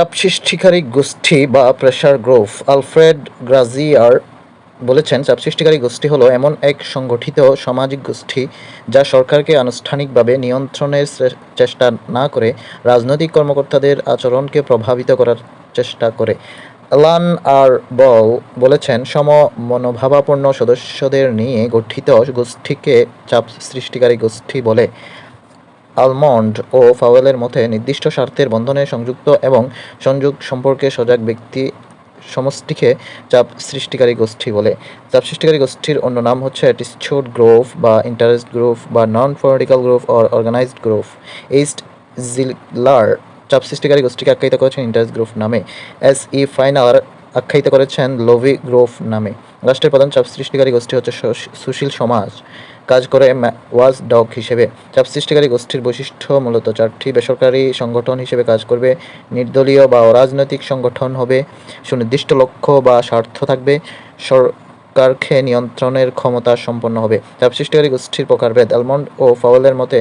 চাপ সৃষ্টিকারী গোষ্ঠী বা প্রেশার গ্রুপ আলফ্রেড গ্রাজিয়ার বলেছেন চাপ সৃষ্টিকারী গোষ্ঠী হলো এমন এক সংগঠিত সামাজিক গোষ্ঠী যা সরকারকে আনুষ্ঠানিকভাবে নিয়ন্ত্রণের চেষ্টা না করে রাজনৈতিক কর্মকর্তাদের আচরণকে প্রভাবিত করার চেষ্টা করে। অ্যালান আর বল বলেছেন সম মনোভাবাপন্ন সদস্যদের নিয়ে গঠিত গোষ্ঠীকে চাপ সৃষ্টিকারী গোষ্ঠী বলে। আলমন্ড ও ফাওয়েলের মতে, নির্দিষ্ট স্বার্থের বন্ধনে সংযুক্ত এবং সংযোগ সম্পর্কে সজাগ ব্যক্তি সমষ্টিকে চাপ সৃষ্টিকারী গোষ্ঠী বলে। চাপ সৃষ্টিকারী গোষ্ঠীর অন্য নাম হচ্ছে অ্যাটিস্টিউড গ্রুপ বা ইন্টারেস্ট গ্রুপ বা non political group or organized group এইস্ট জিলার চাপ সৃষ্টিকারী গোষ্ঠীকে আখ্যায়িত করেছেন ইন্টারেস্ট গ্রুপ নামে। এস ই ফাইনাল আখ্যায়িত করেছেন লোভি গ্রুপ নামে। রাষ্ট্রের প্রধান চাপ সৃষ্টিকারী গোষ্ঠী হচ্ছে সুশীল সমাজ। কাজ করে ওয়াজ ডগ হিসেবে। চাপ সৃষ্টিকারী গোষ্ঠীর বৈশিষ্ট্য মূলত চারটি বেসরকারি সংগঠন হিসেবে কাজ করবে। নির্দলীয় বা অরাজনৈতিক সংগঠন হবে। সুনির্দিষ্ট লক্ষ্য বা স্বার্থ থাকবে। সরকারকে নিয়ন্ত্রণের ক্ষমতা সম্পন্ন হবে। চাপ সৃষ্টিকারী গোষ্ঠীর প্রকারভেদ অ্যালমন্ড ও ফাওয়েলের মতে,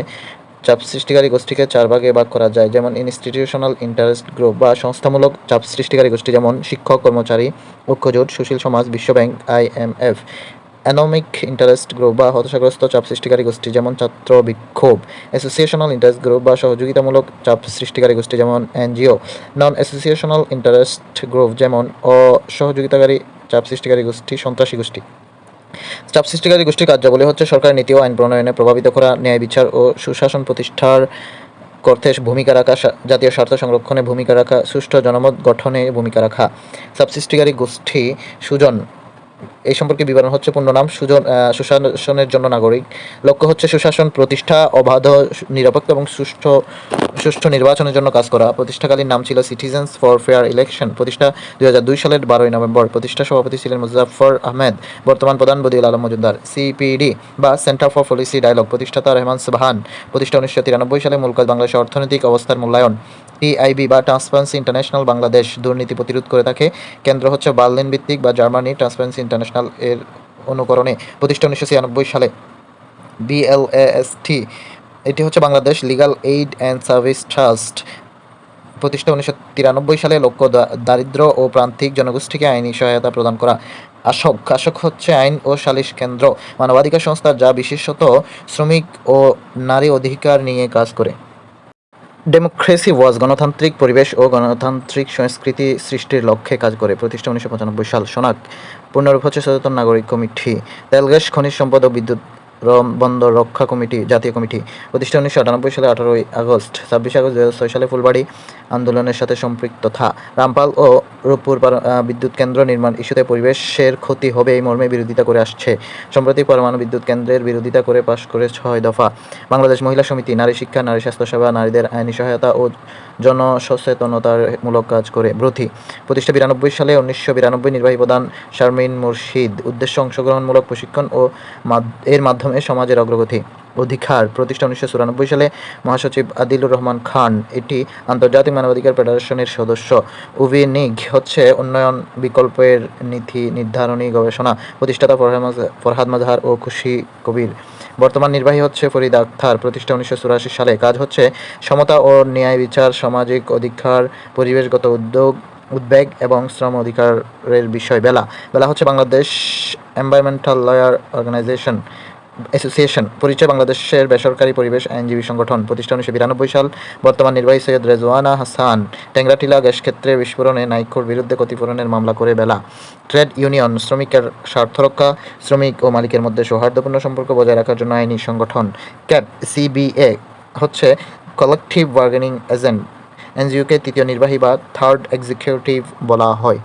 চাপ সৃষ্টিকারী গোষ্ঠীকে চার ভাগে ভাগ করা যায়। যেমন ইনস্টিটিউশনাল ইন্টারেস্ট গ্রুপ বা সংস্থামূলক চাপ সৃষ্টিকারী গোষ্ঠী, যেমন শিক্ষক, কর্মচারী, ঐক্যজোট, সুশীল সমাজ বিশ্বব্যাংক আইএমএফ অ্যানোমিক ইন্টারেস্ট গ্রুপ বা হতাশাগ্রস্ত চাপ সৃষ্টিকারী গোষ্ঠী, যেমন ছাত্র বিক্ষোভ। অ্যাসোসিয়েশনাল ইন্টারেস্ট গ্রুপ বা সহযোগিতামূলক চাপ সৃষ্টিকারী গোষ্ঠী, যেমন NGO. Non associational interest group যেমন অসহযোগিতাকারী চাপ সৃষ্টিকারী গোষ্ঠী, সন্ত্রাসী গোষ্ঠী। চাপ সৃষ্টিকারী গোষ্ঠীর কার্যাবলী হচ্ছে সরকারের নীতি ও আইন প্রণয়নে প্রভাবিত করা ন্যায় বিচার ও সুশাসন প্রতিষ্ঠার করতে ভূমিকা রাখা জাতীয় স্বার্থ সংরক্ষণে ভূমিকা রাখা, সুষ্ঠু জনমত গঠনে ভূমিকা রাখা। চাপ সৃষ্টিকারী গোষ্ঠী সুজন এই সম্পর্কে বিবরণ হচ্ছে পূর্ণ নাম, সুজন সুশাসনের জন্য নাগরিক। লক্ষ্য হচ্ছে সুশাসন, প্রতিষ্ঠা, অবাধ, নিরপেক্ষ এবং সুষ্ঠু সুষ্ঠু নির্বাচনের জন্য কাজ করা। প্রতিষ্ঠাকালীন নাম ছিল সিটিজেন্স ফর ফেয়ার ইলেকশন প্রতিষ্ঠা দুই হাজার দুই সালের বারোই নভেম্বর। প্রতিষ্ঠা সভাপতি ছিলেন মুজাফর আহমেদ, বর্তমান প্রধান বদিউল আলম মজুমদার সিপিডি বা সেন্টার ফর পলিসি ডায়লগ প্রতিষ্ঠাতা রহমান সুবহান। প্রতিষ্ঠা উনিশশো তিরানব্বই সালে মূল কাজ বাংলাদেশের অর্থনৈতিক অবস্থার মূল্যায়ন। টিআইবি বা ট্রান্সপারেন্সি ইন্টারন্যাশনাল বাংলাদেশ দুর্নীতি প্রতিরোধ করে থাকে। কেন্দ্র হচ্ছে বার্লিন ভিত্তিক বা জার্মানি ট্রান্সপারেন্সি ইন্টারন্যাশনাল এর অনুকরণে প্রতিষ্ঠা উনিশশো ছিয়ানব্বই সালে। বিএলএএসটি এটি হচ্ছে Bangladesh Legal Aid and Service Trust প্রতিষ্ঠা উনিশশো তিরানব্বই সালে লক্ষ্য দারিদ্র ও প্রান্তিক জনগোষ্ঠীকে আইনি সহায়তা প্রদান করা। আশক আশক হচ্ছে আইন ও সালিশ কেন্দ্র। মানবাধিকার সংস্থা যা বিশেষত শ্রমিক ও নারী অধিকার নিয়ে কাজ করে। ডেমোক্রেসি ওয়াজ গণতান্ত্রিক পরিবেশ ও গণতান্ত্রিক সংস্কৃতি সৃষ্টির লক্ষ্যে কাজ করে। প্রতিষ্ঠা উনিশশো পঁচানব্বই সাল সোনাক পূর্ণরূপ সচেতন নাগরিক কমিটি তেলগ্যাস খনিজ সম্পদ ও বিদ্যুৎ বন্দর রক্ষা কমিটি, জাতীয় কমিটি, প্রতিষ্ঠা উনিশশো আটানব্বই সালে আঠারোই আগস্ট, ছাব্বিশে আগস্ট দু হাজার ছয় সালে ফুলবাড়ি আন্দোলনের সাথে সম্পৃক্ততা রামপাল ও রূপপুর বিদ্যুৎ কেন্দ্র নির্মাণ ইস্যুতে পরিবেশের ক্ষতি হবে এই মর্মে বিরোধিতা করে আসছে। সম্প্রতি পরমাণু বিদ্যুৎ কেন্দ্রের বিরোধিতা করে পাশ করে ছয় দফা। বাংলাদেশ মহিলা সমিতি, নারী শিক্ষা, নারী স্বাস্থ্যসেবা নারীদের আইনি সহায়তা ও জনসচেতনতার মূলক কাজ করে ব্রথি প্রতিষ্ঠা বিরানব্বই সালে উনিশশো বিরানব্বই নির্বাহী প্রধান শারমিন মুর্শিদ উদ্দেশ্য অংশগ্রহণমূলক প্রশিক্ষণ ও এর মাধ্যমে সমাজের অগ্রগতি। অধিকার প্রতিষ্ঠা উনিশশো চুরানব্বই সালে মহাসচিব আদিলুর রহমান খান এটি আন্তর্জাতিক মানবাধিকার ফেডারেশনের সদস্য। উভিনিগ হচ্ছে উন্নয়ন বিকল্পের নীতি নির্ধারণী গবেষণা প্রতিষ্ঠাতা ফরহাদ মাজহার ও খুশি কবির। বর্তমান নির্বাহী হচ্ছে ফরিদ আখতার প্রতিষ্ঠা উনিশশো চুরাশি সালে কাজ হচ্ছে সমতা ও ন্যায় বিচার, সামাজিক অধিকার, পরিবেশগত উদ্যোগ, উদ্বেগ এবং শ্রম অধিকারের বিষয়। বেলা বেলা হচ্ছে Bangladesh Environmental Lawyer Organization Association, পরিচয় বাংলাদেশের বেসরকারি পরিবেশ আইনজীবী সংগঠন প্রতিষ্ঠা উনিশশো বিরানব্বই সাল, বর্তমান নির্বাহী সৈয়দ রেজওয়ানা হাসান টেংরাটিলা গ্যাস ক্ষেত্রে বিস্ফোরণে নাইকোর বিরুদ্ধে ক্ষতিপূরণের মামলা করে বেলা। ট্রেড ইউনিয়ন, শ্রমিকের স্বার্থ রক্ষা, শ্রমিক ও মালিকের মধ্যে সৌহার্দ্যপূর্ণ সম্পর্ক বজায় রাখার জন্য আইনি সংগঠন, ক্যাট সিবিএ, হচ্ছে কালেকটিভ বার্গেনিং এজেন্ট এনজিওকে তৃতীয় নির্বাহী বা থার্ড এক্সিকিউটিভ বলা হয়।